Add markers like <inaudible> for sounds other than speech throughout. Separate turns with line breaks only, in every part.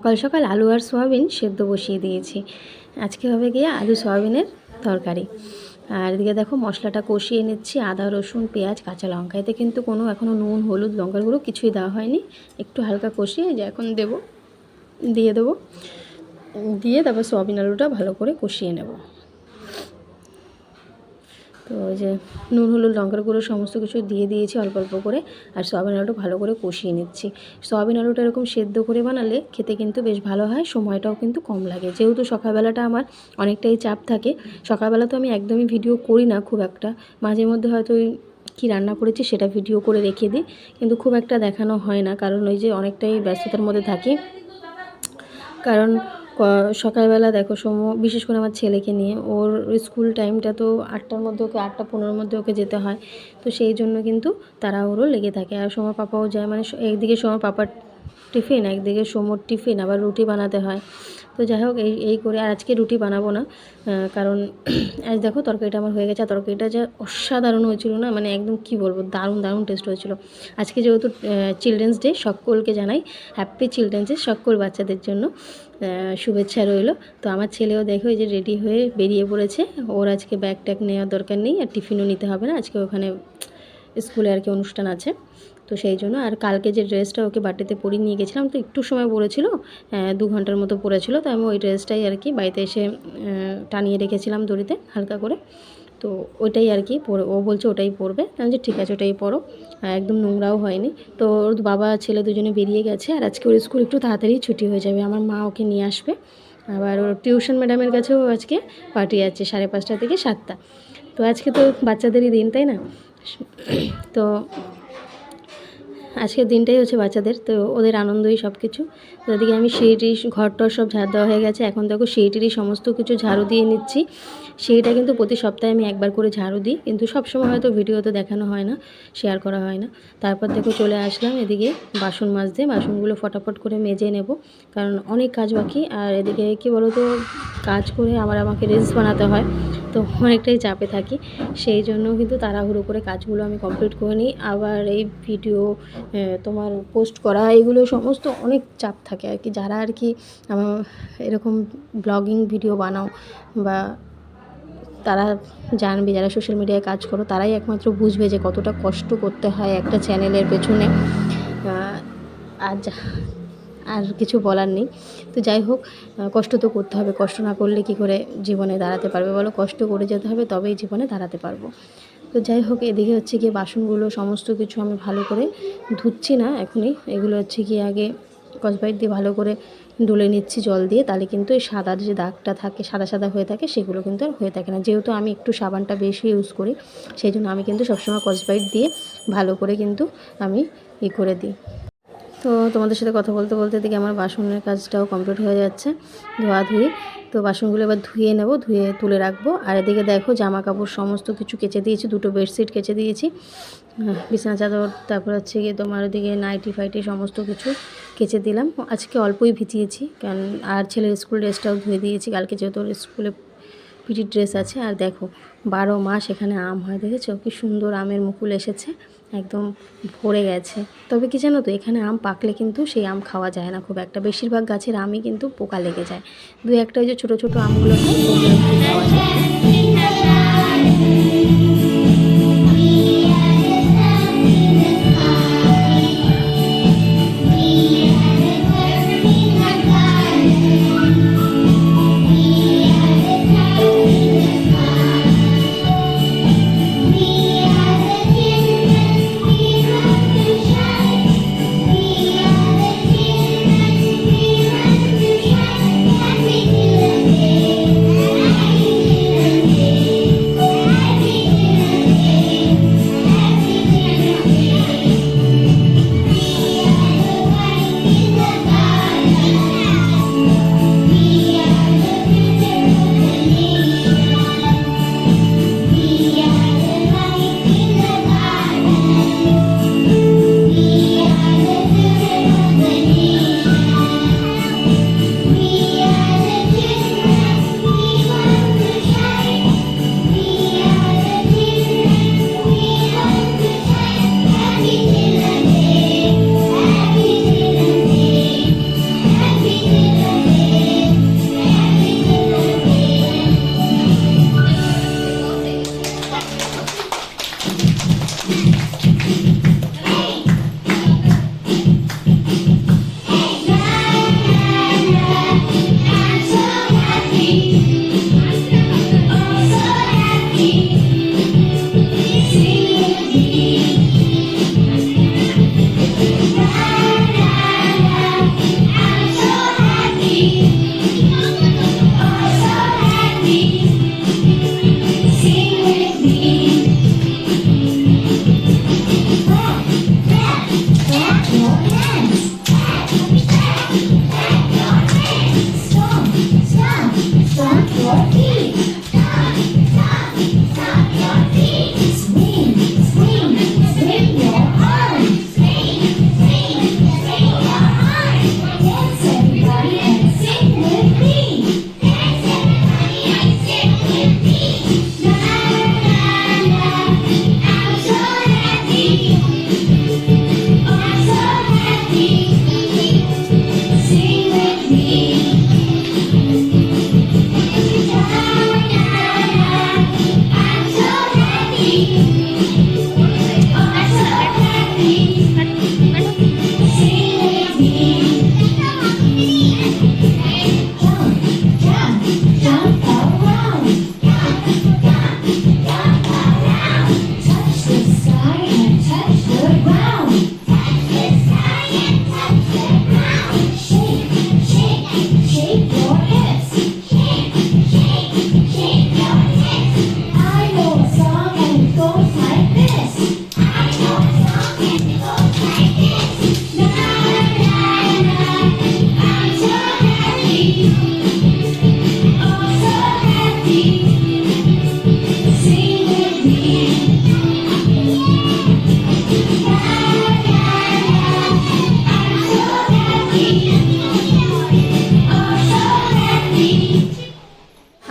সকাল সকাল আলু আর সোয়াবিন সেদ্ধ বসিয়ে দিয়েছি। আজকে হবে গিয়ে আলু সোয়াবিনের তরকারি। আর এদিকে দেখো মশলাটা কষিয়ে নিচ্ছি, আদা, রসুন, পেঁয়াজ, কাঁচা লঙ্কা। এতে কিন্তু কোনো এখনও নুন, হলুদ, লঙ্কার গুঁড়ো কিছুই দেওয়া হয়নি। একটু হালকা কষিয়ে যে এখন দেবো, দিয়ে দেবো। দিয়ে তারপর সোয়াবিন আলুটা ভালো করে কষিয়ে নেব। তো ওই যে নুন, হলুদ, লঙ্কার গুঁড়ো সমস্ত কিছু দিয়ে দিয়েছি অল্প অল্প করে। আর সয়াবিন আলুটা ভালো করে কষিয়ে নিচ্ছি। সয়াবিন আলুটা এরকম সেদ্ধ করে বানালে খেতে কিন্তু বেশ ভালো হয়, সময়টাও কিন্তু কম লাগে। যেহেতু সকালবেলাটা আমার অনেকটাই চাপ থাকে, সকালবেলা তো আমি একদমই ভিডিও করি না খুব একটা। মাঝে মধ্যে হয়তো ওই কী রান্না করেছি সেটা ভিডিও করে রেখে দিই, কিন্তু খুব একটা দেখানো হয় না। কারণ ওই যে অনেকটাই ব্যস্ততার মধ্যে থাকি। কারণ সকালবেলা দেখো সমু, বিশেষ করে আমার ছেলেকে নিয়ে, ওর স্কুল টাইমটা তো আটটার মধ্যে ওকে, আটটা পনেরোর মধ্যে ওকে যেতে হয়। তো সেই জন্য কিন্তু তারা ওরও লেগে থাকে। আর সময় পাপাও যায় মানে একদিকে সময় পাপার টিফিন, একদিকে সোমোর টিফিন, আবার রুটি বানাতে হয়। তো যাই হোক, এই এই করে আর আজকে রুটি বানাবো না কারণ <clears throat> আজ দেখো তরকারিটা আমার হয়ে গেছে তরকারিটা যা অসাধারণ হয়েছিল না মানে একদম কি বলব, দারুণ দারুণ টেস্ট হয়েছিল। আজকে যেহেতু চিলড্রেন্স ডে সকলকে জানাই হ্যাপি চিলড্রেন্স ডে সকল বাচ্চাদের জন্য শুভেচ্ছা রইল। তো আমার ছেলেও দেখো এই যে রেডি হয়ে বেরিয়ে পড়েছে, ওর আজকে ব্যাগ ট্যাগ নেওয়ার দরকার নেই, আর টিফিনও নিতে হবে না, আজকে ওখানে স্কুলে আর কি অনুষ্ঠান আছে। তো সেই জন্য আর কালকে যে ড্রেসটা ওকে বাড়িতে পরিয়ে নিয়ে গেছিলাম তো একটু সময় পরেছিল আহ, দু ঘণ্টার মতো পরেছিল তো আমি ওই ড্রেসটাই আর কি বাড়িতে এসে টানিয়ে রেখেছিলাম দড়িতে হালকা করে। তো ওইটাই আর কি পরে ও বলছে ওটাই পরবে। আমি যে ঠিক আছে ওটাই পরো। একদম নোংরাও হয়নি। তো ওর বাবা ছেলে দুজনে বেরিয়ে গেছে আর আজকে ওর স্কুল একটু তাড়াতাড়ি ছুটি হয়ে যাবে। আমার মা ওকে নিয়ে আসবে। আবার ওর টিউশন ম্যাডামের কাছেও আজকে পার্টি আছে সাড়ে পাঁচটা থেকে সাতটা। তো আজকে তো বাচ্চাদেরই দিন তাই না? তো আজকের দিনটাই হচ্ছে বাচ্চাদের, তো ওদের আনন্দই সব কিছু তো ওদিকে আমি সেইটি ঘরটর সব ঝাড় দেওয়া হয়ে গেছে। এখন দেখো সেইটিরই সমস্ত কিছু ঝাড়ু দিয়ে নিচ্ছি। সেইটা কিন্তু প্রতি সপ্তাহে আমি একবার করে ঝাড়ু দিই, কিন্তু সব সময় হয়তো ভিডিওতে দেখানো হয় না শেয়ার করা হয় না। তারপর দেখো চলে আসলাম এদিকে বাসন মাজতে। বাসনগুলো ফটাফট করে মেজে নেব, কারণ অনেক কাজ বাকি। আর এদিকে কি বলো তো কাজ করে আবার আমাকে রিলস বানাতে হয়, তো অনেকটাই চাপে থাকি। সেই জন্য কিন্তু তাড়াহুড়ো করে কাজগুলো আমি কমপ্লিট করে নিই। আবার এই ভিডিও তোমার পোস্ট করা, এগুলো সমস্ত অনেক চাপ থাকে আর কি। যারা আর কি আমার এরকম ব্লগিং ভিডিও বানাও বা তারা জানবে, যারা সোশ্যাল মিডিয়ায় কাজ করো, তারাই একমাত্র বুঝবে যে কতটা কষ্ট করতে হয় একটা চ্যানেলের পেছনে। আর আর কিছু বলার নেই। তো যাই হোক কষ্ট তো করতে হবে। কষ্ট না করলে কি করে জীবনে দাঁড়াতে পারবে বলো? কষ্ট করে যেতে হবে, তবেই জীবনে দাঁড়াতে পারব। তো যাই হোক, এদিকে হচ্ছে গিয়ে বাসনগুলো সমস্ত কিছু আমি ভালো করে ধুচ্ছি না এখনই। এগুলো হচ্ছে গিয়ে আগে কসবাইট দিয়ে ভালো করে ডুলে নিচ্ছি জল দিয়ে। তাহলে কিন্তু এই সাদা যে দাগটা থাকে, সাদা সাদা হয়ে থাকে, সেগুলো কিন্তু আর হয়ে থাকে না। যেহেতু আমি একটু সাবানটা বেশি ইউজ করি, সেই জন্য আমি কিন্তু সবসময় কসবাইট দিয়ে ভালো করে কিন্তু আমি ই করে দিই। তো তোমাদের সাথে কথা বলতে বলতে দেখি আমার বাসনের কাজটাও কমপ্লিট হয়ে যাচ্ছে, ধোয়া ধুয়ে। তো বাসনগুলো এবার ধুয়ে নেব, ধুয়ে তুলে রাখব। আর এদিকে দেখো জামা কাপড় সমস্ত কিছু কেচে দিয়েছি, দুটো বেডশিট কেচে দিয়েছি। বিছানা চাদর, তারপর হচ্ছে গিয়ে তোমার ওদিকে নাইটি ফাইটি সমস্ত কিছু কেচে দিলাম। আজকে অল্পই ভিজিয়েছি, কারণ আর ছেলের স্কুল ড্রেসটাও ধুয়ে দিয়েছি। কালকে যেহেতু স্কুলে পিটির ড্রেস আছে। আর দেখো, বারো মাস এখানে আম হয়, দেখেছ? কি সুন্দর আমের মুকুল এসেছে। একদম ভরে গেছে। তবে কি জানো তো, এখানে আম পাকলে কিন্তু সেই আম খাওয়া যায় না খুব একটা। বেশিরভাগ গাছের আমই কিন্তু পোকা লেগে যায়। দু একটা ওই যে ছোটো ছোটো আমগুলো খাওয়া যায়।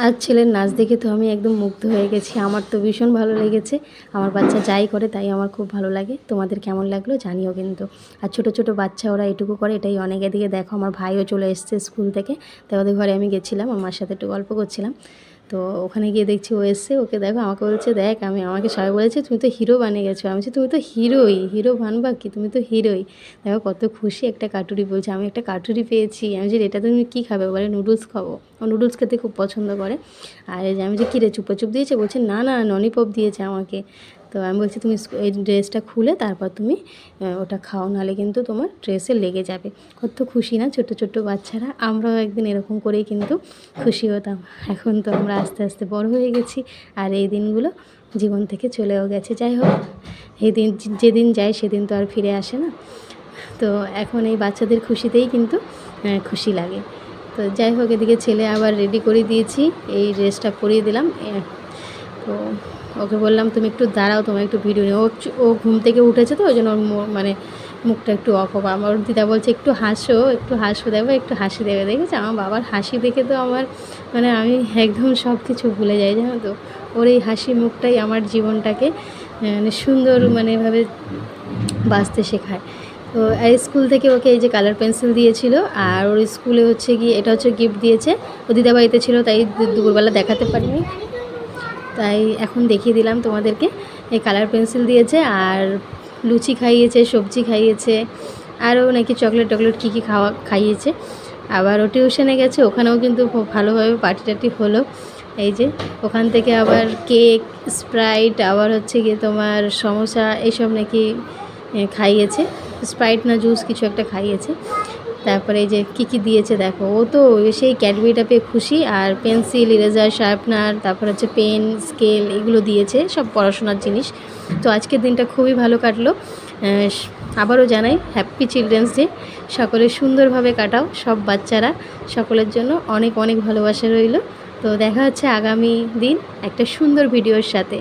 আর ছেলের নাচ দেখে তো আমি একদম মুগ্ধ হয়ে গেছি। আমার তো ভীষণ ভালো লেগেছে। আমার বাচ্চা যাই করে তাই আমার খুব ভালো লাগে। তোমাদের কেমন লাগল জানিও কিন্তু। আর ছোট ছোট বাচ্চা ওরা এটুকু করে, এটাই অনেকে। দিকে দেখো আমার ভাইও চলে এসছে স্কুল থেকে। তাই ওদের ঘরে আমি গেছিলাম, আমার সাথে একটু গল্প করছিলাম। তো ওখানে গিয়ে দেখছি ও এসছে, ওকে দেখো আমাকে বলছে, দেখ, আমি আমাকে সবাই বলেছে, তুমি তো হিরো বানিয়ে গেছো। আমি বলছি, তুমি তো হিরোই হিরো বানবা কি? তুমি তো হিরোই দেখো কত খুশি একটা কাটুরি বলছে, আমি একটা কাটুরি পেয়েছি। আমি যে এটা তুমি কী খাবে? বলে, নুডলস খাব। ও নুডলস খেতে খুব পছন্দ করে। আর আমি যে কিরে চুপা চুপ দিয়েছে? বলছে, না না, ননিপপ দিয়েছে আমাকে। তো আমি বলছি তুমি এই ড্রেসটা খুলে তারপর তুমি ওটা খাও, নাহলে কিন্তু তোমার ড্রেসে লেগে যাবে। কত খুশি না ছোট ছোট বাচ্চারা, আমরাও একদিন এরকম করেই কিন্তু খুশি হতাম। এখন তো আমরা আস্তে আস্তে বড় হয়ে গেছি, আর এই দিনগুলো জীবন থেকে চলেও গেছে। যাই হোক এই দিন যেদিন যায় সেদিন তো আর ফিরে আসে না। তো এখন এই বাচ্চাদের খুশিতেই কিন্তু খুশি লাগে। তো যাই হোক, এদিকে ছেলে আবার রেডি করে দিয়েছি, এই ড্রেসটা পরিয়ে দিলাম। তো ওকে বললাম, তুমি একটু দাঁড়াও তোমার একটু ভিডিও নিও ও ঘুম থেকে উঠেছে তো, ওই জন্য ওর মানে মুখটা একটু অফ আমার দিদা বলছে, একটু হাসো একটু হাসো দেবো, একটু হাসি দেবে। দেখেছ? আমার বাবার হাসি দেখে তো আমার মানে আমি একদম সব কিছু ভুলে যাই, জানো তো? ওর এই হাসি মুখটাই আমার জীবনটাকে মানে সুন্দর মানে এভাবে বাঁচতে শেখায়। তো এই স্কুল থেকে ওকে এই যে কালার পেন্সিল দিয়েছিল, আর ওর স্কুলে হচ্ছে গিয়ে, এটা হচ্ছে গিফট দিয়েছে। ও দিদাবাড়িতে ছিল, তাই দুপুরবেলা দেখাতে পারিনি। তাই এখন দেখিয়ে দিলাম তোমাদেরকে। এই কালার পেন্সিল দিয়েছে আর লুচি খাইয়েছে, সবজি খাইয়েছে, আরও নাকি চকলেট টকলেট কী কী খাওয়া, খাইয়েছে। আবার ও টিউশনে গেছে, ওখানেও কিন্তু ভালোভাবে পার্টি টাটি হলো। এই যে, ওখান থেকে আবার কেক স্প্রাইট আবার হচ্ছে গিয়ে তোমার সমোসা, এইসব নাকি খাইয়েছে। স্প্রাইট না জুস কিছু একটা খাইয়েছে। তারপরে এই যে কী কী দিয়েছে দেখো, ও তো সেই ক্যাডবেরিটা পেয়ে খুশি, আর পেন্সিল, ইরেজার, শার্পনার, তারপর হচ্ছে পেন, স্কেল এগুলো দিয়েছে, সব পড়াশোনার জিনিস। তো আজকের দিনটা খুবই ভালো কাটলো। আবারও জানাই হ্যাপি চিলড্রেন্স ডে সকলে সুন্দরভাবে কাটাও, সব বাচ্চারা, সকলের জন্য অনেক অনেক ভালোবাসা রইল। তো দেখা হচ্ছে আগামী দিন একটা সুন্দর ভিডিওর সাথে।